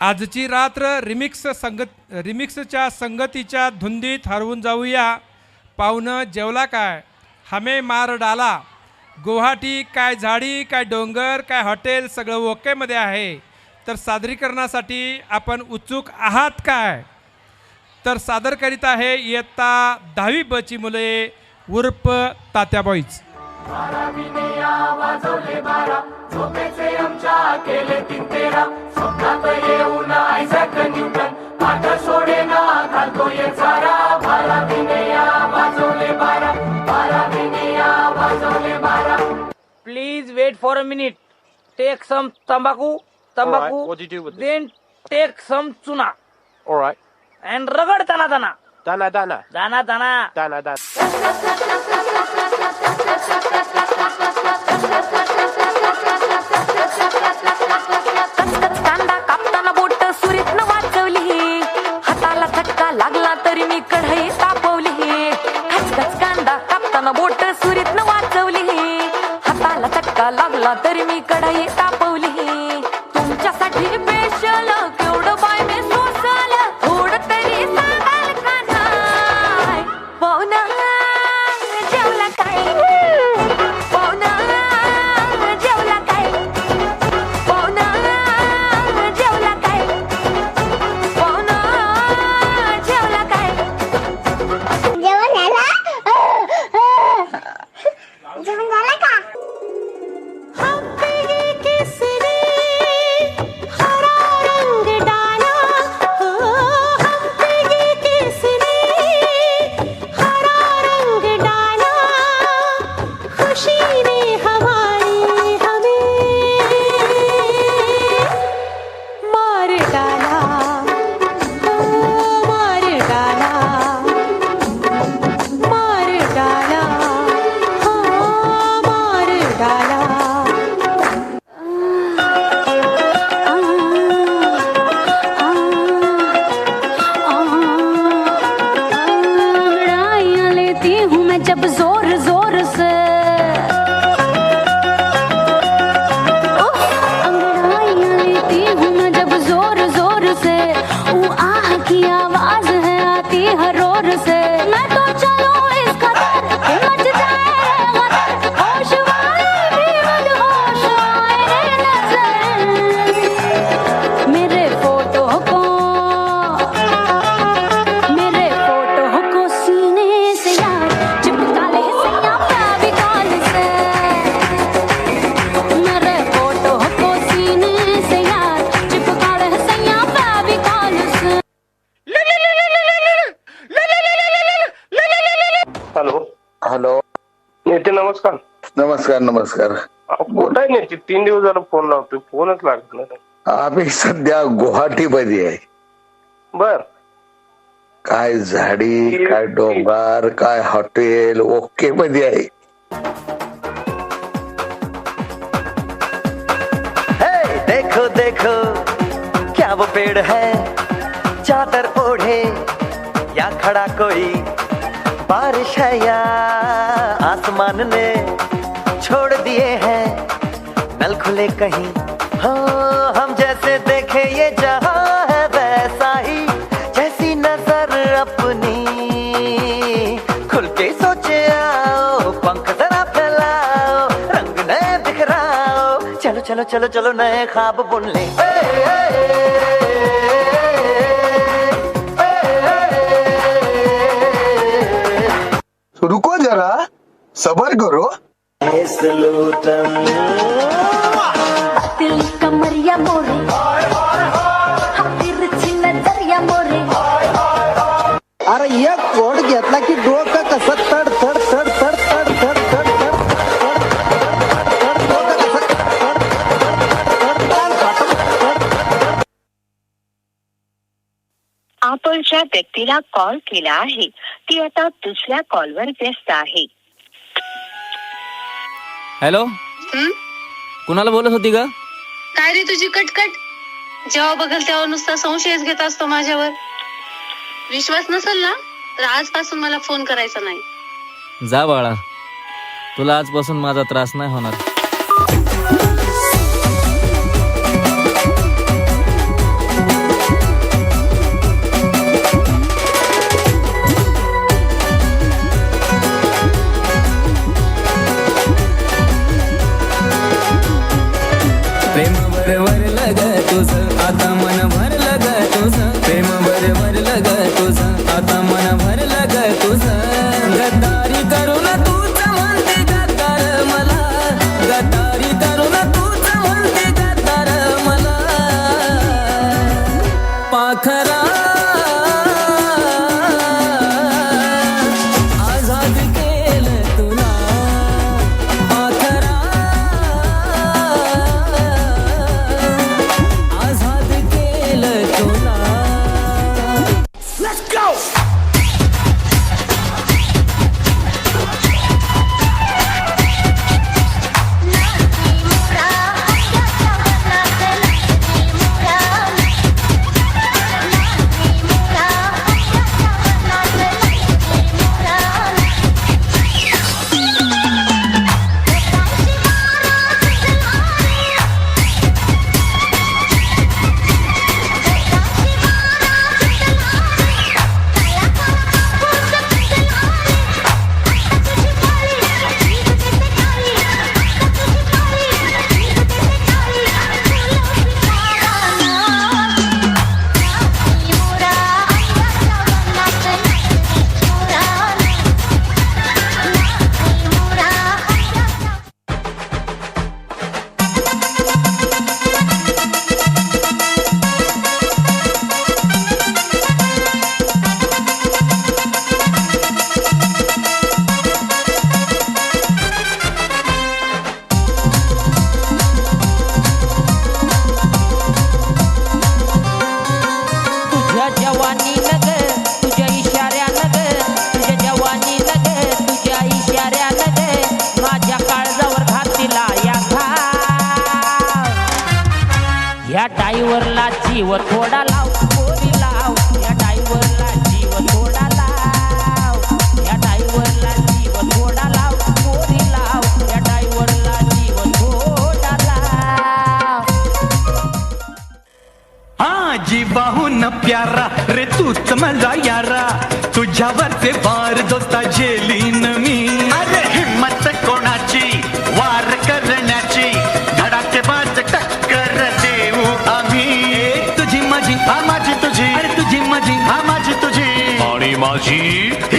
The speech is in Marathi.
आजची रात्र रिमिक्स संगत रिमिक्सच्या संगतीच्या धुंदीत हरवून जाऊया. पाहुणं जेवला काय? हमे मार डाला. गुवाहाटी काय झाडी काय डोंगर काय हॉटेल सगळं ओकेमध्ये आहे. तर सादरीकरणासाठी आपण उत्सुक आहात काय? तर सादर करीत आहे इयत्ता दहावी बची मुले उर्फ तात्याबाईच please wait for a minute take some तंबाखू तंबाखू What do you do with this? Then take some चुना All right. अँड रगड ताना ताना Dana, Dana, दाना दाना Dana, Dana. नेते नमस्कार. नमस्कार नमस्कार. कुठं आहे नेते तीन दिवस झाला फोन लावतोय. फोनच लागत नाही. आम्ही सध्या गुवाहाटीमध्ये आहे. बर. काय झाडी काय डोंगर काय हॉटेल ओके मध्ये आहे. हे देखो देखो क्या वो पेड़ है? चादर ओढ़े या खड़ा कोई आसमान ने छोड़ दिए हैं। नल खुले कहीं। हाँ हम जैसे देखे ये जहाँ है वैसा ही। जैसी नज़र अपनी। खुल के सोचे आओ, पंख जरा फैलाओ, रंग नए बिखराओ। चलो चलो चलो चलो, नए ख्वाब बुन ले। सबर करो दिल कमरिया मोरे तिरछी नजरिया मोरे अरे एक कोड घेतला की डोकं कसं तड तड तड तड तड तड तड तड आपण ज्या व्यक्तीला कॉल केला आहे ती आता दुसऱ्या कॉलवर व्यस्त आहे हॅलो? कुणाला बोलत होती का काय रे तुझी कटकट? जेव्हा बघल तेव्हा नुसता संशयच घेत असतो माझ्यावर. विश्वास नसेल ना? तर आजपासून मला फोन करायचा नाही. जा बाळा. तुला आजपासून माझा त्रास नाही होणार. तुझ आता मन या डाईवरला जीव थोडा लाव पोरी लाव. या डाईवरला जीव थोडा लाव. या डाईवरला जीव थोडा लाव पोरी लाव. या डाईवरला जीव थोडा लाव. आजी बाहून प्यारा रे तूच माझा यारा. तुझ्यावरचे वार जोता झेलीन 局。